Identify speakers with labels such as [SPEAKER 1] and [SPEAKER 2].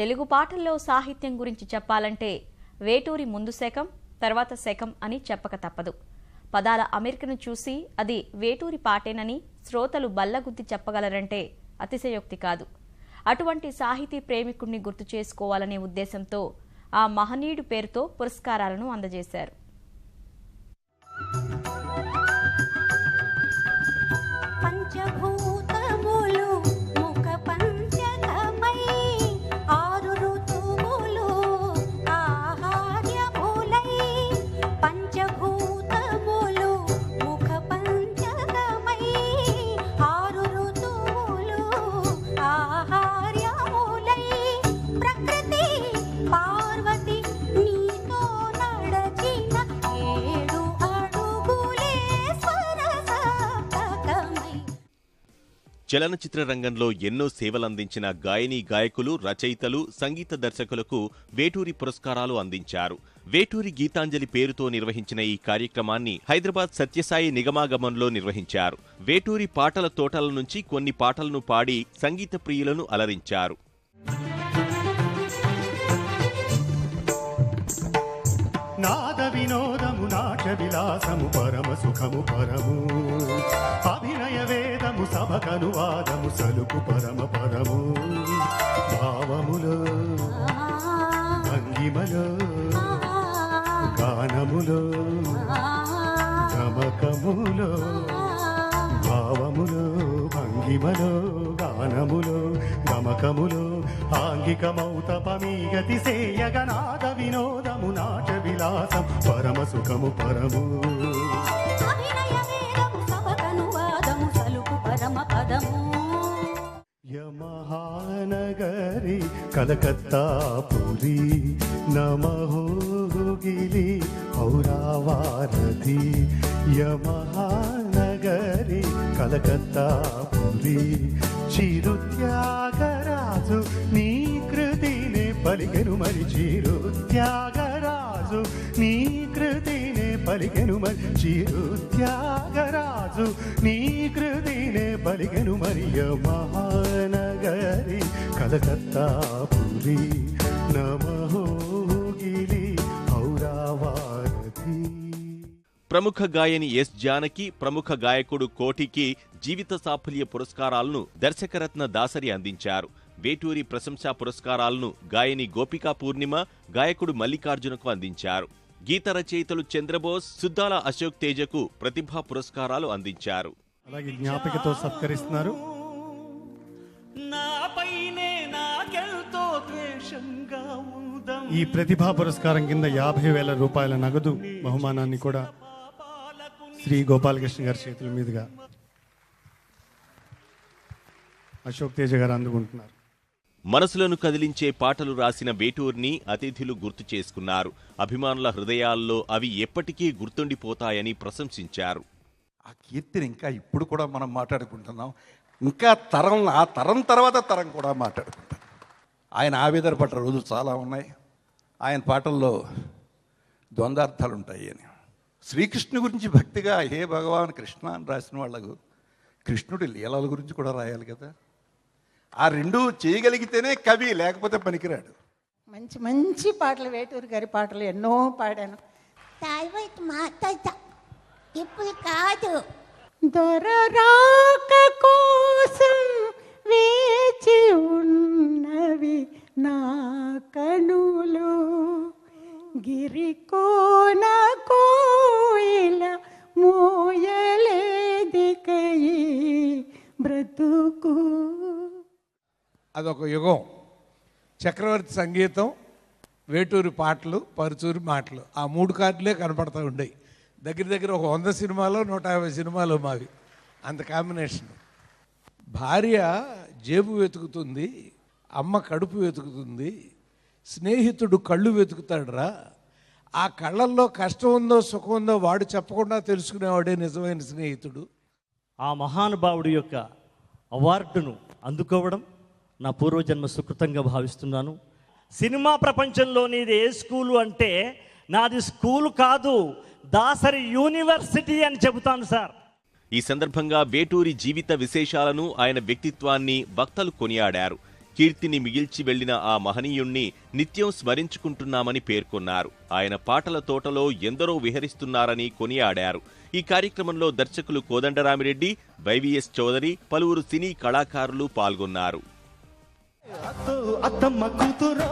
[SPEAKER 1] తెలుగు పాటల్లో సాహిత్యం గురించి చెప్పాలంటే వేటూరి ముందు శకం తర్వాత శకం అని చెప్పక తప్పదు. పదాల అమెరికను చూసి అది వేటూరి పాటేనని శ్రోతలు బల్లగుద్ది చెప్పగలరంటే అతిశయోక్తి కాదు. అటువంటి సాహితీ ప్రేమికుణ్ణి గుర్తు చేసుకోవాలనే ఉద్దేశంతో ఆ మహనీయుడి పేరుతో పురస్కారాలను అందజేశారు.
[SPEAKER 2] చలనచిత్ర రంగంలో ఎన్నో సేవలందించిన గాయని గాయకులు రచయితలు సంగీత దర్శకులకు వేటూరి పురస్కారాలు అందించారు. వేటూరి గీతాంజలి పేరుతో నిర్వహించిన ఈ కార్యక్రమాన్ని హైదరాబాద్ సత్యసాయి నిగమాగమంలో నిర్వహించారు. వేటూరి పాటల తోటల నుంచి కొన్ని పాటలను పాడి సంగీత ప్రియులను అలరించారు.
[SPEAKER 3] నాద వినోద నాట విలాసము పరమ సుఖము పరము. అభినయ వేదము సభకనువాదము సలుపు పరమ పరము. భావములో భంగిమలో గానములో గమకములో భావములో భంగిమలో గానములో గమకములో. ఆంగికమౌతపమీగతి సేయగనాద వినోదము నాట విలాసం పరమ సుఖము పరము.
[SPEAKER 4] సభకను వాదము సలుపు పరమ పదము.
[SPEAKER 3] యమహానగరి యమహానగరి కలకత్తాపురి చిరుత్యాగరాజు నీ కృతినే పలికెను మరి రాజు నీ కృతినే పలికెను మరి చిరుత్యాగరాజు. నీ కృతినే పలికెను మరియ మహానగరి కలకత్తాపురి నమహోగిలి ఔరావారతి.
[SPEAKER 2] ప్రముఖ గాయని ఎస్ జానకి ప్రముఖ గాయకుడు కోటికి జీవిత సాఫల్య పురస్కారాలను దర్శకరత్న దాసరి అందించారు. వేటూరి ప్రశంసా పురస్కారాలను గాయని గోపికా పూర్ణిమ గాయకుడు మల్లికార్జునకు అందించారు. గీత రచయితలు చంద్రబోస్ సుద్దాల అశోక్ తేజకు ప్రతిభా పురస్కారాలు అందించారు.
[SPEAKER 3] అలాగే జ్ఞాపికతో సత్కరిస్తున్నారు.
[SPEAKER 5] నాపైనే నాకెంతో ద్వేషంగా ఉందం
[SPEAKER 3] ఈ ప్రతిభా పురస్కారం కింద యాభై వేల రూపాయల నగదు బహుమానాన్ని కూడా శ్రీ గోపాలకృష్ణ గారి చేతుల మీదుగా అశోక్ తేజ గారు అందుకుంటున్నారు.
[SPEAKER 2] మనసులను కదిలించే పాటలు రాసిన వేటూర్ని అతిథులు గుర్తు చేసుకున్నారు. అభిమానుల హృదయాల్లో అవి ఎప్పటికీ గుర్తుండిపోతాయని ప్రశంసించారు.
[SPEAKER 6] ఆ కీర్తిని ఇంకా ఇప్పుడు కూడా మనం మాట్లాడుకుంటున్నాం. ఇంకా తరం ఆ తరం తర్వాత తరం కూడా మాట్లాడుకుంటాం. ఆయన ఆవేదన పడ్డ రోజులు చాలా ఉన్నాయి. ఆయన పాటల్లో ద్వంద్వార్థాలు ఉంటాయి అని. శ్రీకృష్ణు గురించి భక్తిగా హే భగవాన్ కృష్ణ అని రాసిన వాళ్ళకు కృష్ణుడి లీలల గురించి కూడా రాయాలి కదా. ఆ రెండు చేయగలిగితేనే కవి లేకపోతే పనికిరాడు.
[SPEAKER 7] మంచి మంచి పాటలు వేటూరు గారి పాటలు ఎన్నో పాడాను.
[SPEAKER 4] మాట్లాడతా. ఇప్పుడు కాదు.
[SPEAKER 7] దొరరాక కోసం వేచి ఉన్నవి నా కనులు. గిరికోన కోయిల మోయలేదికయి బ్రతుకు.
[SPEAKER 8] అదొక యుగం. చక్రవర్తి సంగీతం వేటూరి పాటలు పరుచూరి మాటలు. ఆ మూడు కార్డులే కనపడతా ఉండేవి దగ్గర దగ్గర ఒక వంద సినిమాలో నూట యాభై సినిమాలు మావి. అంత కాంబినేషన్ భార్య జేబు వెతుకుతుంది అమ్మ కడుపు వెతుకుతుంది స్నేహితుడు కళ్ళు వెతుకుతాడురా. ఆ కళ్ళల్లో కష్టం ఉందో సుఖం ఉందో వాడు చెప్పకుండా తెలుసుకునేవాడే నిజమైన స్నేహితుడు.
[SPEAKER 5] ఆ మహానుభావుడి యొక్క అవార్డును అందుకోవడం నా పూర్వజన్మ సుకృతంగా భావిస్తున్నాను. సినిమా ప్రపంచంలో నీది ఏ స్కూలు అంటే నాది స్కూల్ కాదు దాసరి యూనివర్సిటీ అని చెబుతాను సార్.
[SPEAKER 2] ఈ సందర్భంగా వేటూరి జీవిత విశేషాలను ఆయన వ్యక్తిత్వాన్ని భక్తలు కొనియాడారు. కీర్తిని మిగిల్చి వెళ్ళిన ఆ మహనీయుణ్ణి నిత్యం స్మరించుకుంటున్నామని పేర్కొన్నారు. ఆయన పాటల తోటలో ఎందరో విహరిస్తున్నారని కొనియాడారు. ఈ కార్యక్రమంలో దర్శకులు కోదండరామిరెడ్డి వైవిఎస్ చౌదరి పలువురు సినీ కళాకారులు పాల్గొన్నారు.
[SPEAKER 9] అత్తమ్మ కూతురు.